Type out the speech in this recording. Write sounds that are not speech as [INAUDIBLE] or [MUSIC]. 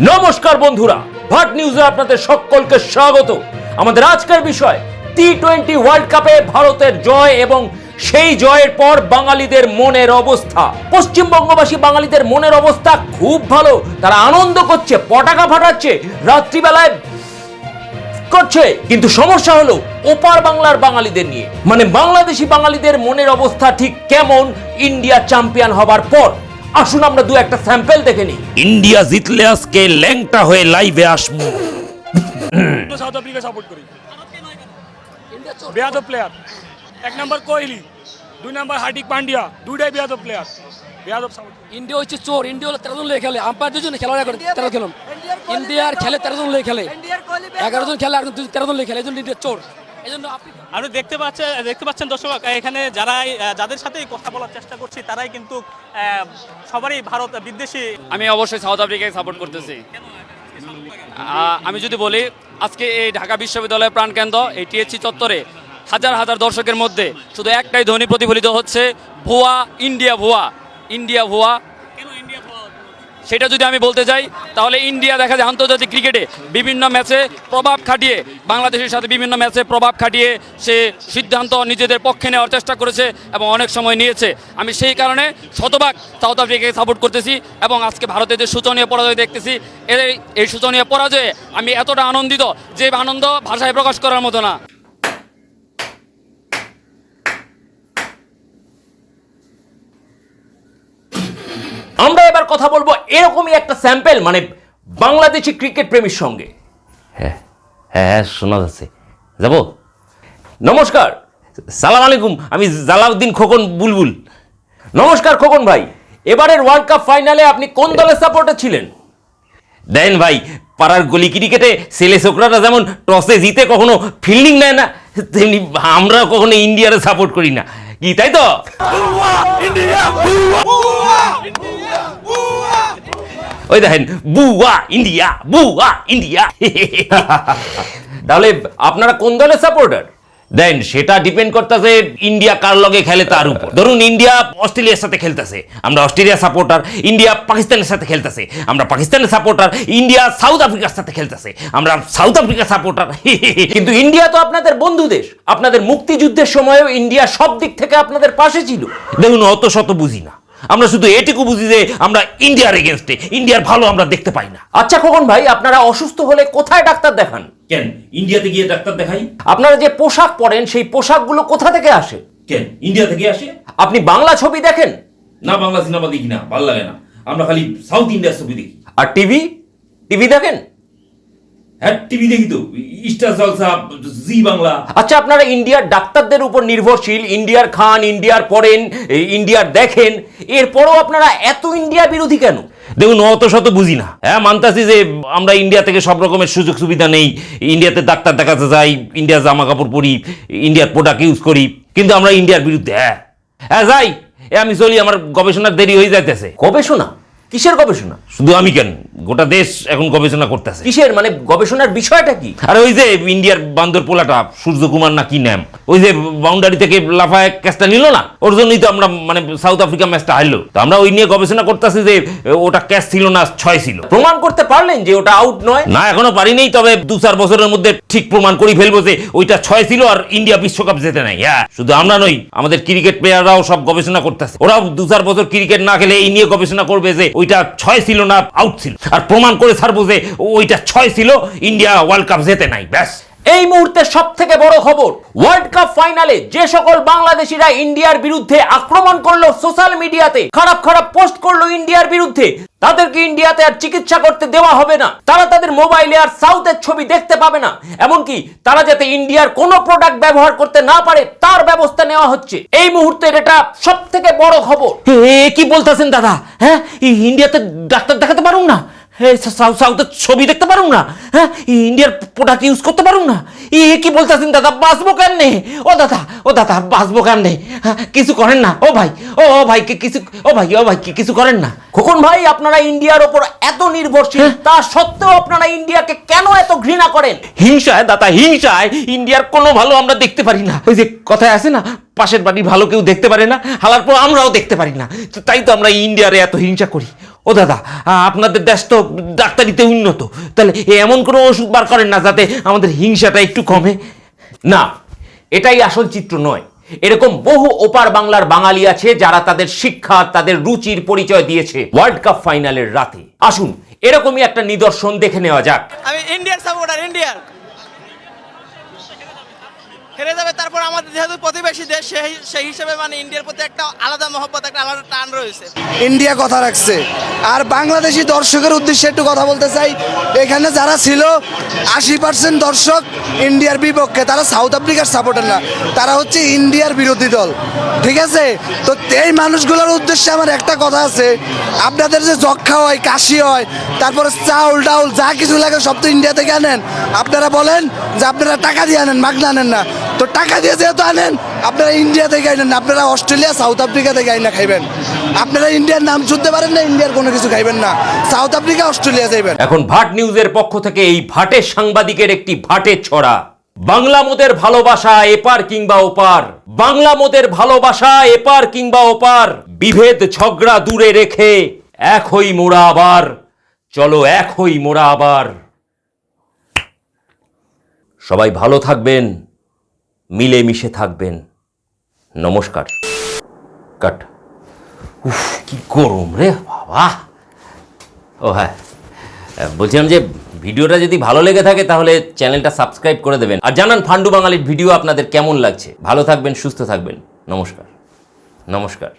নমস্কার বন্ধুরা, ভাট নিউজে আপনাদের সকলকে স্বাগত। আমাদের আজকের বিষয় টি টোয়েন্টি ওয়ার্ল্ড কাপে ভারতের জয় এবং সেই জয়ের পর বাঙালিদের মনের অবস্থা। পশ্চিমবঙ্গবাসী বাঙালিদের মনের অবস্থা খুব ভালো। তারা আনন্দ করছে পটাকা ফাটাচ্ছে, রাত্রিবেলায় করছে। কিন্তু সমস্যা হলো, ওপার বাংলার বাঙালিদের নিয়ে। মানে বাংলাদেশি বাঙালিদের মনের অবস্থা ঠিক কেমন ইন্ডিয়া চ্যাম্পিয়ন হবার পর। আসুন আমরা দু একটা স্যাম্পল দেখে নিই। ইন্ডিয়া জিতলে আজকে ল্যাংটা হয়ে লাইভে আসব। তো সাউথ আফ্রিকা সাপোর্ট করি। বেয়াদব প্লেয়ার এক নম্বর কোহলি দুই নম্বর হার্দিক পান্ডিয়া দুইটাই বেয়াদব প্লেয়ার বেয়াদব সাউথ ইন্ডিয়া হচ্ছে চোর ইন্ডিয়া হলো তেরো জন লেগে খেলে। আম্পায়ার দুজন খেলা করে তেরো খেলুন ইন্ডিয়ার খেলে তেরো জন লেগে খেলে। এগারো জন খেলে আর দুজন তেরো জন লেগে খেলে। এই জন্য ইন্ডিয়া চোর। এই জন্য আপনি আপনি দেখতে পাচ্ছেন দেখতে পাচ্ছেন দর্শক এখানে যারাই আহ, যাদের সাথেই কথা বলার চেষ্টা করছি তারাই কিন্তু সবারই ভারত বিদ্বেষী। আমি অবশ্যই সাউথ আফ্রিকাকে সাপোর্ট করতেছি। আমি যদি বলি আজকে এই ঢাকা বিশ্ববিদ্যালয়ের প্রাণকেন্দ্র এই টিএসসি চত্বরে হাজার হাজার দর্শকের মধ্যে শুধু একটাই ধ্বনি প্রতিফলিত হচ্ছে ভুয়া ইন্ডিয়া ভুয়া। ইন্ডিয়া ভুয়া সেটা যদি আমি বলতে চাই তাহলে ইন্ডিয়া দেখা যায় আন্তর্জাতিক ক্রিকেটে বিভিন্ন ম্যাচে প্রভাব খাটিয়ে, বাংলাদেশের সাথে বিভিন্ন ম্যাচে প্রভাব খাটিয়ে সে সিদ্ধান্ত নিজেদের পক্ষে নেওয়ার চেষ্টা করেছে এবং অনেক সময় নিয়েছে। আমি সেই কারণে শতভাগ সাউথ আফ্রিকাকে সাপোর্ট করতেছি এবং আজকে ভারতের যে শোচনীয় পরাজয় দেখতেছি, এর এই শোচনীয় পরাজয়ে আমি এতটা আনন্দিত যে আনন্দ ভাষায় প্রকাশ করার মতো না। আমরা কথা বলব এরকমই একটা স্যাম্পেল মানে বাংলাদেশি ক্রিকেট প্রেমীর সঙ্গে। হ্যাঁ হ্যাঁ হ্যাঁ শোনা যাচ্ছে। যাব? নমস্কার। সালাম আলাইকুম আমি জালাউদ্দিন খোকন বুলবুল। নমস্কার খোকন ভাই এবারের ওয়ার্ল্ড কাপ ফাইনালে আপনি কোন দলের সাপোর্টার ছিলেন? দেন ভাই পাড়ার গলি ক্রিকেটে ছেলে ছোকরারা যেমন টসে জিতে কখনো ফিল্ডিং নেয় না তেমনি আমরা কখনো ইন্ডিয়ারে সাপোর্ট করি না। কি তাই তো? ওই দেখেন বুয়া ইন্ডিয়া বুয়া ইন্ডিয়া। [LAUGHS] তাহলে আপনারা কোন দলের সাপোর্টার দেন সেটা ডিপেন্ড করতেছে ইন্ডিয়া কার লগে খেলে তার উপর। ধরুন ইন্ডিয়া অস্ট্রেলিয়ার সাথে খেলতেছে আমরা অস্ট্রেলিয়া সাপোর্টার ইন্ডিয়া পাকিস্তানের সাথে খেলতেছে আমরা পাকিস্তানের সাপোর্টার ইন্ডিয়া সাউথ আফ্রিকার সাথে খেলতেছে আমরা সাউথ আফ্রিকার সাপোর্টার [LAUGHS] কিন্তু ইন্ডিয়া তো আপনাদের বন্ধু দেশ। আপনাদের মুক্তিযুদ্ধের সময়ও ইন্ডিয়া সব দিক থেকে আপনাদের পাশে ছিল। দেখুন অত শত বুঝি না। আমরা শুধু এটুকু বুঝি যে আমরা ইন্ডিয়ার এগেনস্টে ইন্ডিয়ার ভালো আমরা দেখতে পাই না। আচ্ছা খোকন ভাই আপনারা অসুস্থ হলে কোথায় ডাক্তার দেখান? কেন? ইন্ডিয়াতে গিয়ে ডাক্তার দেখাই? আপনারা যে পোশাক পরেন সেই পোশাকগুলো কোথা থেকে আসে? কেন? ইন্ডিয়া থেকে আসে? আপনি বাংলা ছবি দেখেন? না বাংলা সিনেমা দেখি না ভালো লাগে না। আমরা খালি সাউথ ইন্ডিয়ার ছবি দেখি। আর টিভি? টিভি দেখেন? হ্যাঁ টিভি দেখি তো স্টার জলসা জি বাংলা। আচ্ছা আপনারা ইন্ডিয়ার ডাক্তারদের উপর নির্ভরশীল ইন্ডিয়ার খান ইন্ডিয়ার পড়েন ইন্ডিয়ার দেখেন এরপরও আপনারা এত ইন্ডিয়া বিরোধী কেন? দেখুন অত শত বুঝি না। হ্যাঁ মানতাছি যে আমরা ইন্ডিয়া থেকে সব রকমের সুযোগ সুবিধা নেই ইন্ডিয়াতে ডাক্তার দেখাতে যাই ইন্ডিয়ার জামা কাপড় পরি ইন্ডিয়ার প্রোডাক্ট ইউজ করি কিন্তু আমরা ইন্ডিয়ার বিরুদ্ধে হ্যাঁ। হ্যাঁ যাই এ আমি চলি আমার গবেষণার দেরি হয়ে যাইতেছে। গবেষণা? কিসের গবেষণা? শুধু আমি কেন? গোটা দেশ এখন গবেষণা করতেছে। কিসের? মানে গবেষণার বিষয়টা কি? আর ওই যে ইন্ডিয়ার বান্দর পোলাটা সূর্যকুমার না কি নাম? ওই যে বাউন্ডারি থেকে লাফায় ক্যাচটা নিল না? ওর জন্যই তো আমরা মানে সাউথ আফ্রিকা ম্যাচটা হারলো। তো আমরা ওই নিয়ে গবেষণা করতেছি যে ওটা ক্যাচ ছিল না ছয় ছিল। প্রমাণ করতে পারলেন যে ওটা আউট নয়? না এখনও পারিনি তবে দু চার বছরের মধ্যে ঠিক প্রমাণ করে ফেলব যে ওইটা ছয় ছিল আর ইন্ডিয়া বিশ্বকাপ যেতে নাই। হ্যাঁ শুধু আমরা নই আমাদের ক্রিকেট প্লেয়াররাও সব গবেষণা করতেছে। ওরাও দু চার বছর ক্রিকেট না খেলে এই নিয়ে গবেষণা করবে যে ওইটা ছয় ছিল না আউট ছিল। আর প্রমাণ করে ছাড়বো যে ওইটা ছয় ছিল ইন্ডিয়া ওয়ার্ল্ড কাপ যেতে নাই, ব্যাস। এই মুহূর্তে সব থেকে বড় খবর ওয়ার্ল্ড কাপ ফাইনালে যে সকল বাংলাদেশিরা ইন্ডিয়ার বিরুদ্ধে আক্রমণ করল সোশ্যাল মিডিয়াতে, খারাপ খারাপ পোস্ট করল ইন্ডিয়ার বিরুদ্ধে, তাদেরকে ইন্ডিয়াতে আর চিকিৎসা করতে দেওয়া হবে না। তারা তাদের মোবাইলে আর সাউথের ছবি দেখতে পাবে না। এমনকি তারা যাতে ইন্ডিয়ার কোনো প্রোডাক্ট ব্যবহার করতে না পারে, তার ব্যবস্থা নেওয়া হচ্ছে। এই মুহূর্তে এটা সব থেকে বড় খবর। কি বলতেছেন দাদা? হ্যাঁ? ইন্ডিয়াতে ডাক্তার দেখাতে পারুন না? সাউথ সাউথের ছবি দেখতে পারুন না। হ্যাঁ ইন্ডিয়ার প্রোডাক্ট ইউজ করতে পারুন না। এ কি বলতেছেন দাদা বাঁচবো কেমনে? ও দাদা ও দাদা বাঁচবো কেমনে? হ্যাঁ, কিছু করেন না। ও ভাই ও ও ভাই কি- কিছু ও ভাই ও ভাই কি- কিছু করেন না। খোকন ভাই আপনারা ইন্ডিয়ার ওপর এত নির্ভরশীল তা সত্ত্বেও আপনারা ইন্ডিয়াকে কেন এত ঘৃণা করেন? হিংসায় দাদা হিংসায় ইন্ডিয়ার কোনো ভালো আমরা দেখতে পারি না। ওই যে কথায় আছে না পাশের বাড়ির ভালো কেউ দেখতে পারে না হালার পর আমরাও দেখতে পারি না। তাই তো আমরা ইন্ডিয়ারে এত হিংসা করি। ও দাদা আপনাদের দেশ তো ডাক্তারিতে উন্নত। তাহলে এমন কোনো ওষুধ বার করেন না যাতে আমাদের হিংসাটা একটু কমে। না, এটাই আসল চিত্র নয়। এরকম বহু ওপার বাংলার বাঙালি আছে যারা তাদের শিক্ষা, তাদের রুচির পরিচয় দিয়েছে ওয়ার্ল্ড কাপ ফাইনালের রাতে। আসুন, এরকমই একটা নিদর্শন দেখে নেওয়া যাক। আমি ইন্ডিয়ার সাপোর্টার, ইন্ডিয়ার। হেরে যাবে, তারপর আমাদের যেহেতু প্রতিবেশী দেশ, সেই সেই হিসেবে মানে ইন্ডিয়ার প্রতি একটা আলাদা মহব্বত, একটা আলাদা টান রয়েছে। ইন্ডিয়া কথা রাখছে। আর বাংলাদেশি দর্শকের উদ্দেশ্যে একটু কথা বলতে চাই। এখানে যারা ছিল, আশি পার্সেন্ট দর্শক ইন্ডিয়ার বিপক্ষে, তারা সাউথ আফ্রিকার সাপোর্টার না। তারা হচ্ছে ইন্ডিয়ার বিরোধী দল। ঠিক আছে? তো এই মানুষগুলোর উদ্দেশ্যে আমার একটা কথা আছে। আপনাদের যে যক্ষা হয়, কাশি হয়, তারপরে চাউল ডাউল, যা কিছু লাগে সব তো ইন্ডিয়া থেকে আনেন। আপনারা বলেন যে আপনারা টাকা দিয়ে আনেন, মাগনা আনেন না। তো টাকা দিয়ে যেহেতু আনেন, আপনারা ইন্ডিয়া থেকে আনেন আপনারা অস্ট্রেলিয়া সাউথ আফ্রিকা থেকে আইনা খাইবেন। আপনারা ইন্ডিয়ার নাম শুনতে পারেন না ইন্ডিয়ার কোনো কিছু খাইবেন না। সাউথ আফ্রিকা অস্ট্রেলিয়া যাইবেন। এখন ভাট নিউজের পক্ষ থেকে এই ভাটের সাংবাদিকের একটি ভাটের ছড়া। বাংলা মোদের ভালোবাসা এপার কিংবা ওপার। বাংলা মোদের ভালোবাসা এপার কিংবা ওপার। বিভেদ, ঝগড়া দূরে রেখে এক হই মোরা আবার। চলো এক হই মোরা আবার। সবাই ভালো থাকবেন। মিলেমিশে থাকবেন। নমস্কার। কাট। উফ, কি গরম রে বাবা। ও হ্যাঁ। বলছিলাম যে, ভিডিওটা যদি ভালো লেগে থাকে, তাহলে চ্যানেলটা সাবস্ক্রাইব করে দেবেন। আর জানান ফান্ডু বাঙালির ভিডিও আপনাদের কেমন লাগছে। ভালো থাকবেন, সুস্থ থাকবেন। নমস্কার। নমস্কার।